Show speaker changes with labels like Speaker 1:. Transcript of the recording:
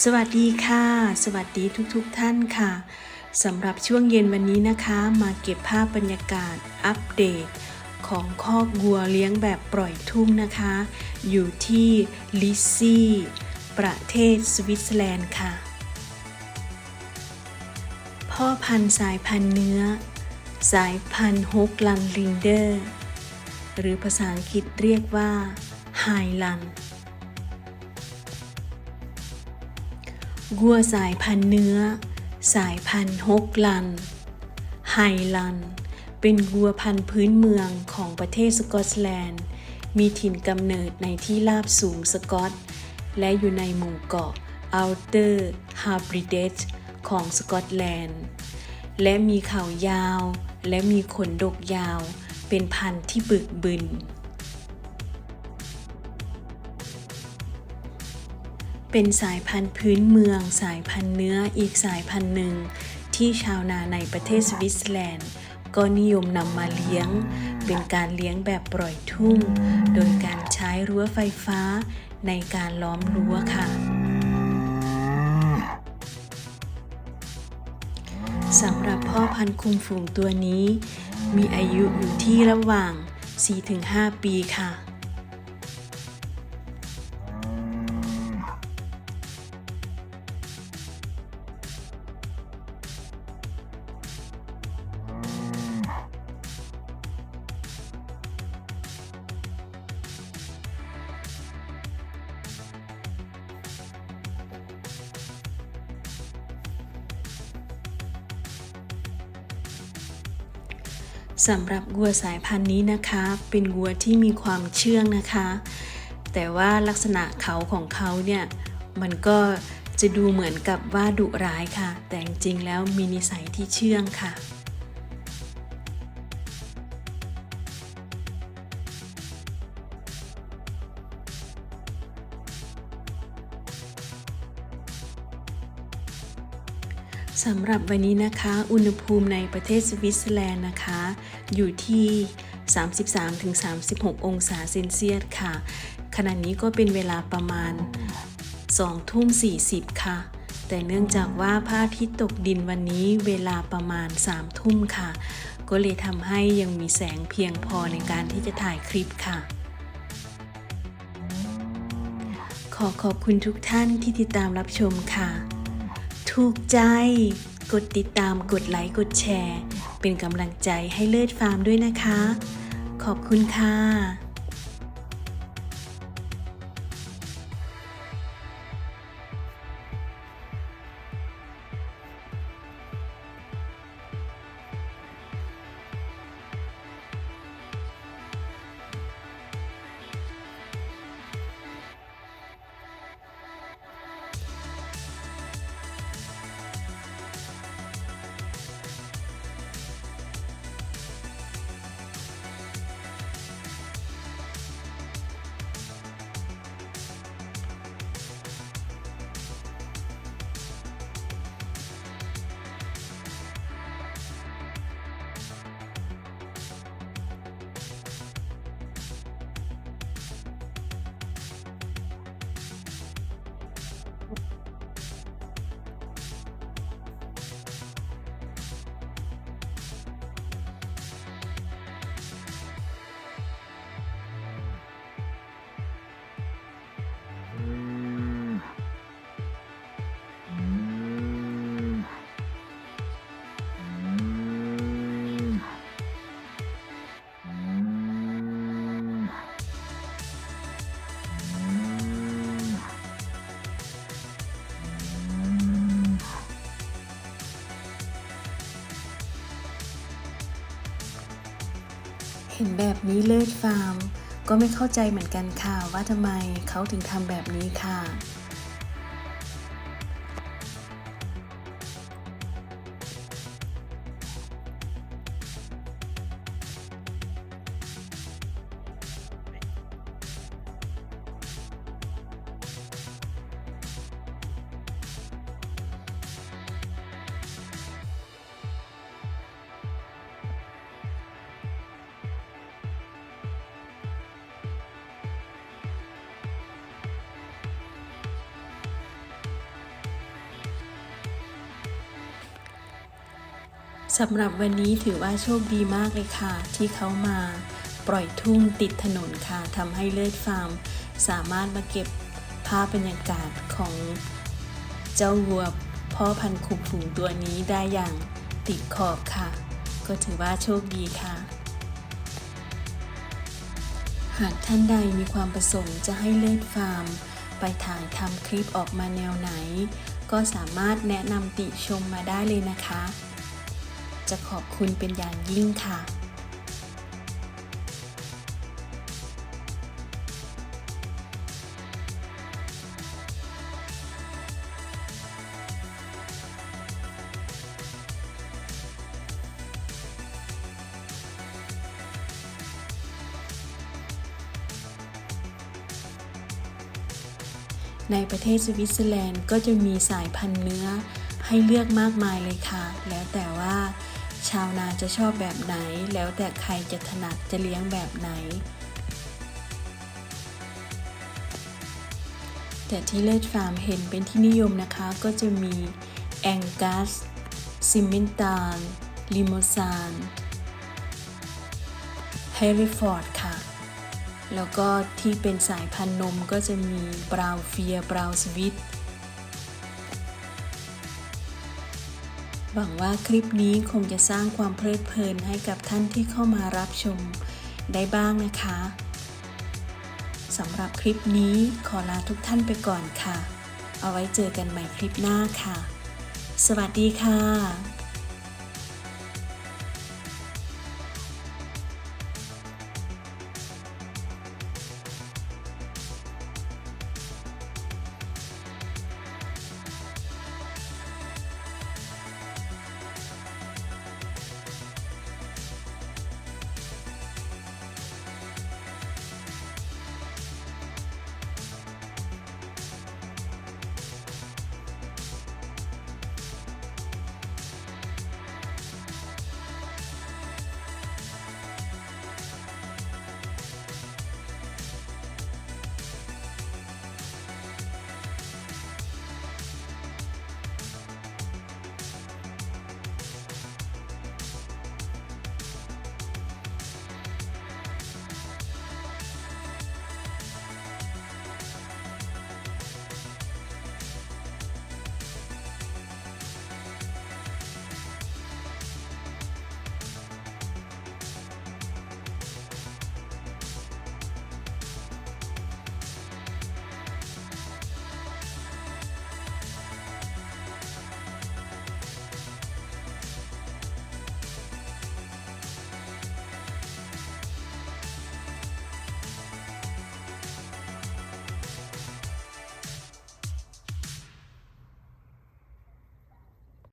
Speaker 1: สวัสดีค่ะ สวัสดีทุกๆทท่านค่ะสำหรับช่วงเย็นวันนี้นะคะ มาเก็บภาพบรรยากาศอัปเดต ของคอกวัวเลี้ยงแบบปล่อยทุ่งนะคะ อยู่ที่ลิซซี่ประเทศสวิตเซอร์แลนด์ค่ะ พ่อพันธุ์สายพันธุ์เนื้อ สายพันธุ์ฮกลันลิงเดอร์ หรือภาษาอังกฤษเรียกว่าไฮลัน วัวสายพันธุ์เนื้อ สายพันธุ์ฮกลัน ไฮลัน เป็นวัวพันธุ์พื้นเมืองของประเทศสกอตแลนด์ มีถิ่นกำเนิดในที่ราบสูงสกอต และอยู่ในหมู่เกาะอัลเตอร์ฮาบริเดชของสกอตแลนด์ และมีเขายาว และมีขนดกยาว เป็นพันธุ์ที่บึกบึน เป็นสายพันธุ์พื้นเมือง สายพันธุ์เนื้ออีกสายพันธุ์หนึ่ง ที่ชาวนาในประเทศสวิตเซอร์แลนด์ ก็นิยมนำมาเลี้ยง เป็นการเลี้ยงแบบปล่อยทุ่ง โดยการใช้รั้วไฟฟ้าในการล้อมรั้วค่ะสำหรับพ่อพันธุ์คุมฝูงตัวนี้ มีอายุอยู่ที่ระหว่าง 4-5 ปีค่ะ สำหรับวัวสายพันธุ์นี้นะคะ เป็นวัวที่มีความเชื่องนะคะ แต่ว่าลักษณะเขาของเขาเนี่ยมันก็จะดูเหมือนกับว่าดุร้ายค่ะ แต่จริงๆแล้วมีนิสัยที่เชื่องค่ะ สำหรับวันนี้นะคะ อุณหภูมิในประเทศสวิตเซอร์แลนด์นะคะ อยู่ที่ 33-36 องศาเซนเซียสค่ะ ขณะนี้ก็เป็นเวลาประมาณ2ทุ่ม40 ค่ะ แต่เนื่องจากว่าพระอาทิตย์ตกดินวันนี้เวลาประมาณ3ทุ่มค่ะ ก็เลยทำให้ยังมีแสงเพียงพอในการที่จะถ่ายคลิปค่ะ ขอขอบคุณทุกท่านที่ติดตามรับชมค่ะ ถูกใจ กดติดตามกดไลค์กดแชร์ เป็นกำลังใจให้เลิศฟาร์มด้วยนะคะ ขอบคุณค่ะ ห็นแบบนี้เลิศฟาร์ม ก็ไม่เข้าใจเหมือนกันค่ะว่าทำไมเขาถึงทำแบบนี้ค่ะ สำหรับวันนี้ถือว่าโชคดีมากเลยค่ะ ที่เขามาปล่อยทุ่งติดถนนค่ะทำให้เลิศฟาร์ม สามารถมาเก็บภาพบรรยากาศของเจ้าวัวพ่อพันธุ์คุมฝูงตัวนี้ได้อย่างติดขอบค่ะ ก็ถือว่าโชคดีค่ะ หากท่านใดมีความประสงค์จะให้เลิศฟาร์ม ไปถ่ายทำคลิปออกมาแนวไหน ก็สามารถแนะนำติชมมาได้เลยนะคะ จะขอบคุณเป็นอย่างยิ่งค่ะ ในประเทศสวิตเซอร์แลนด์ก็จะมีสายพันธุ์เนื้อให้เลือกมากมายเลยค่ะ แล้วแต่ว่า ชาวนาจะชอบแบบไหน แล้วแต่ใครจะถนัดจะเลี้ยงแบบไหน แต่ที่เลิศฟาร์มเห็นเป็นที่นิยมนะคะก็จะมีแองกัสซิมมินตานลิโมซานเฮริฟอร์ดค่ะ แล้วก็ที่เป็นสายพันธุ์นมก็จะมีบราวเฟียบราวสวิต หวังว่าคลิปนี้คงจะสร้างความเพลิดเพลินให้กับท่านที่เข้ามารับชมได้บ้างนะคะสำหรับคลิปนี้ขอลาทุกท่านไปก่อนค่ะ เอาไว้เจอกันใหม่คลิปหน้าค่ะ สวัสดีค่ะ